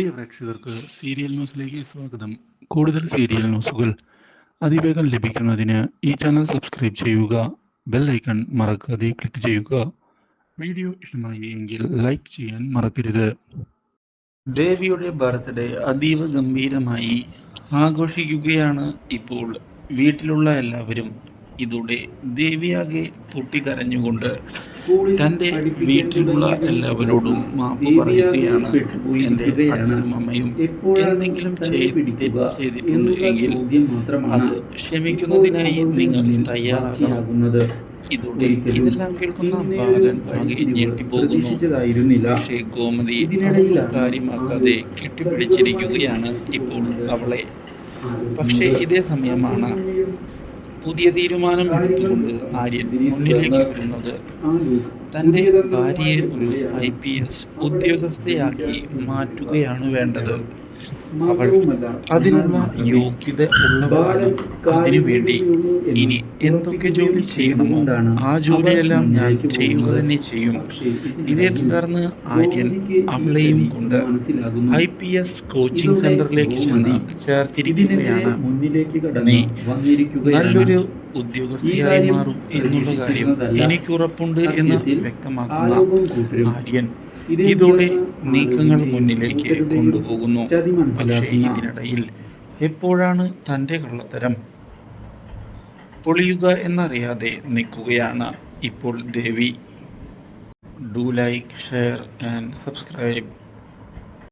പ്രിയ പ്രേക്ഷകർക്ക് സീരിയൽ ന്യൂസിലേക്ക് സ്വാഗതം. കൂടുതൽ സീരിയൽ ന്യൂസുകൾ അതിവേഗം ലഭിക്കുന്നതിന് ഈ ചാനൽ സബ്സ്ക്രൈബ് ചെയ്യുക ബെൽ ഐക്കൺ മറക്കാതെ ക്ലിക്ക് ചെയ്യുക. വീഡിയോ ഇഷ്ടമായി എങ്കിൽ ലൈക്ക് ചെയ്യാൻ മറക്കരുത്. ദേവിയുടെ ബർത്ത്ഡേ അതീവ ഗംഭീരമായി ആഘോഷിക്കുകയാണ് ഇപ്പോൾ വീട്ടിലുള്ള എല്ലാവരും. ഇതോടെ ദേവിയാകെ പൊട്ടിക്കരഞ്ഞുകൊണ്ട് തന്റെ വീട്ടിലുള്ള എല്ലാവരോടും മാപ്പ് പറയുകയാണ് എന്റെ അച്ഛനും അമ്മയും. എന്തെങ്കിലും തെറ്റ് ചെയ്തിട്ടുണ്ട് എങ്കിൽ അത് ക്ഷമിക്കുന്നതിനായി നിങ്ങൾ തയ്യാറാകണം. ഇതോടെ ഇതെല്ലാം കേൾക്കുന്ന ബാലൻ ആകെ ഞെട്ടിപ്പോകുന്നു. പക്ഷേ ഗോമതി അതൊന്നും കാര്യമാക്കാതെ കെട്ടിപ്പിടിച്ചിരിക്കുകയാണ് ഇപ്പോൾ അവളെ. പക്ഷേ ഇതേ സമയമാണ് പുതിയ തീരുമാനം എടുത്തുകൊണ്ട് ആര്യൻ മുന്നിലേക്ക് വരുന്നത്. തന്റെ ഭാര്യയെ ഒരു ഐ പി എസ് ഉദ്യോഗസ്ഥയാക്കി മാറ്റുകയാണ് വേണ്ടത്. അവൾ അതിനുള്ള യോഗ്യത ഉള്ളവളാണ്. അതിനുവേണ്ടി ഇനി എന്തൊക്കെ ജോലി ചെയ്യണമോ? ആ ജോലിയെല്ലാം ഞാൻ ചെയ്യുക തന്നെ ചെയ്യും. ഇതേ തുടർന്ന് ആര്യൻ അവളെയും കൊണ്ട് ഐ പി എസ് കോച്ചിങ് സെന്ററിലേക്ക് ചെന്ന് ചേർത്തിരിക്കുകയാണ്. നീ നല്ലൊരു ഉദ്യോഗസ്ഥയായി മാറും എന്നുള്ള കാര്യം എനിക്ക് ഉറപ്പുണ്ട് എന്ന് വ്യക്തമാക്കുന്ന ആര്യൻ ഇതോടെ നീക്കങ്ങൾ മുന്നിലേക്ക് കൊണ്ടുപോകുന്നു. പക്ഷേ ഇതിനിടയിൽ എപ്പോഴാണ് തന്റെ കള്ളത്തരം? പൊളിയുക എന്നറിയാതെ നിൽക്കുകയാണ് ഇപ്പോൾ Devi. Do like share and subscribe.